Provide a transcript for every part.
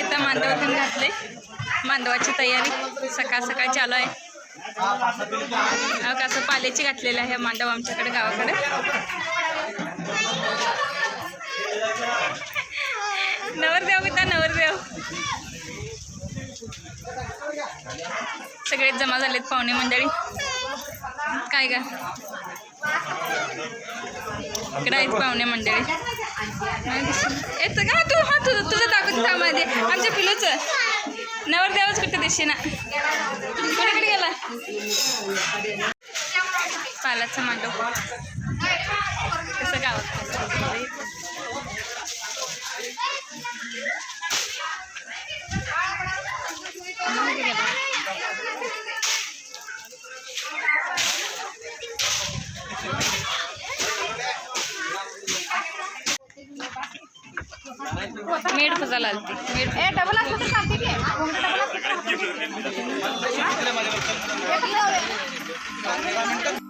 इथं मांडवातून घातले. मांडवाची तयारी सकाळ सकाळ चालू आहे. अहो, कसं पाल्याची घातलेलं आहे मांडव आमच्याकडे गावाकडे. नवरदेव किता नवरदेव. सगळे जमा झालेत पाहुणे मंडळी. काय का इकडे आहेत पाहुणे मंडळी. येतं का? तू हा तुझं तुझं दाखवत त्यामध्ये आमच्या पिलूचं. नवरदेवच कुठे दिसते ना कुठे गेला? पालाचा मांडव. मीठ ए डबल असलं तर चालते की. डबल असलं तर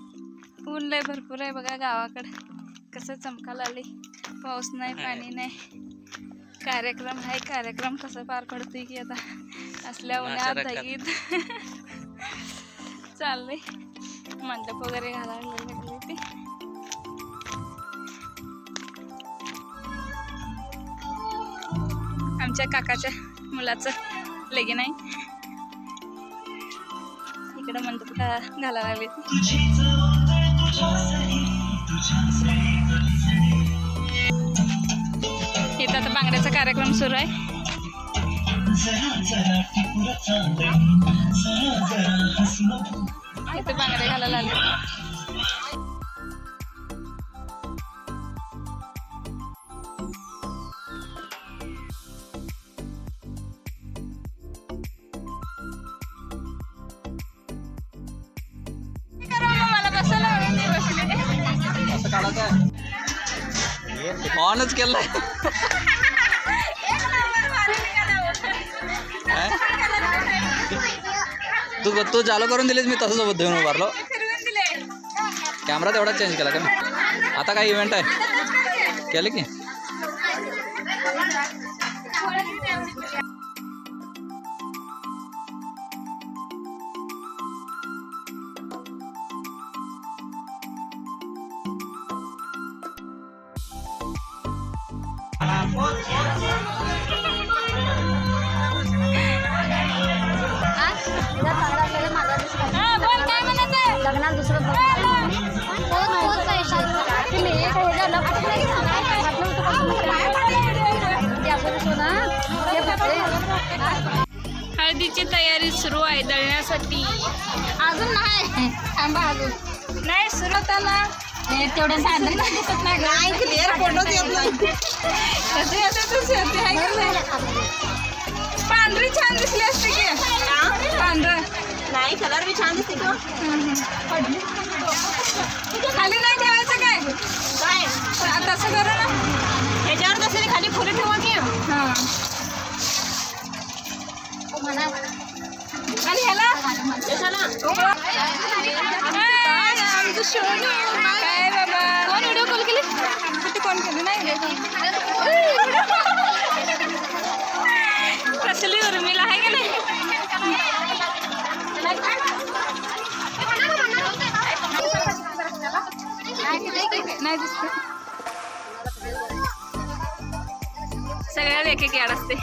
ऊन लय भरपूर आहे बघा गावाकडे. कसं चमकाला आली पाऊस नाही पाणी नाही. कार्यक्रम आहे कार्यक्रम कसं पार पडतोय की आता? असल्या उन्हात धगीत चाललंय. मंडप वगैरे घालायला लागले ते. आमच्या काकाच्या मुलाचं लगीन आहे. इकडे मंडप घालायला लागले इथं आता बांगड्याचा कार्यक्रम सुरू आहे. इथं बांगड्या घालायला आले. ऑनच केलंय? तू तू चालू करून दिलीस मी तसंच सोबत घेऊन उभारलो कॅमेरा तेवढाच चेंज केला का? मी आता काय इव्हेंट आहे. केलं की? हळदीची तयारी सुरू आहे दळण्यासाठी. अजून नाही. थांबा अजून. नाही सुरू त्याला तेवढं साधन नाही दिसत नाही नाही क्लिअर फोटोच येत नाही कसं येतं तसं येते, हाय का नाही? पांढरी छान दिसली असते की. पांढरं. नाही कलर बी छान दिसते खाली नाही ठेवायचं काय? काय? तसं करा ना. ह्याच्यावर कसं खाली फुलं ठेवा की. हां. आणि ह्याला? कशाला? हाय, आमचं सोनू. नाही दिसत. सगळ्यात एक एक याड असते.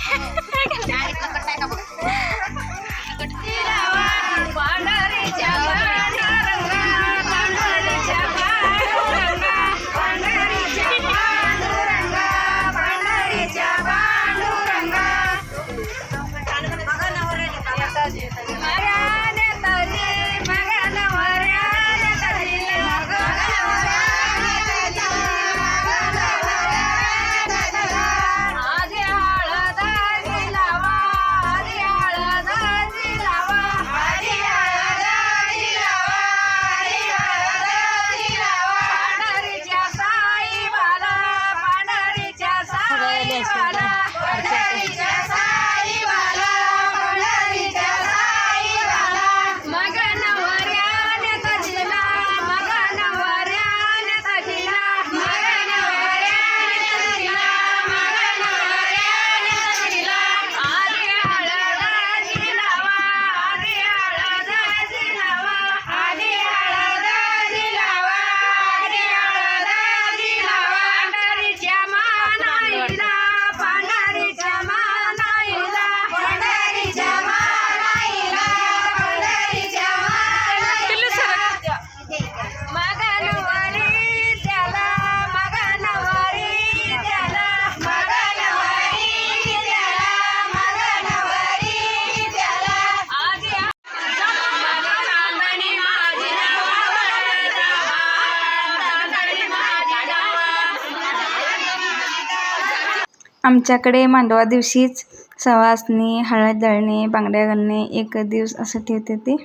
आमच्याकडे मांडवा दिवशीच सवासणी हळद दळणे बांगड्या घालणे एक दिवस असं ठेवते ते.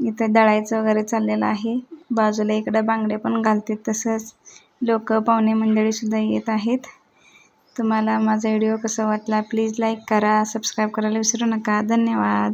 इथं दळायचं वगैरे चाललेलं आहे. बाजूला इकडं बांगडे पण घालते तसंच. लोक पाहुणे मंडळीसुद्धा येत आहेत. तुम्हाला माझा व्हिडिओ कसा वाटला प्लीज लाईक करा सबस्क्राईब करायला विसरू नका. धन्यवाद.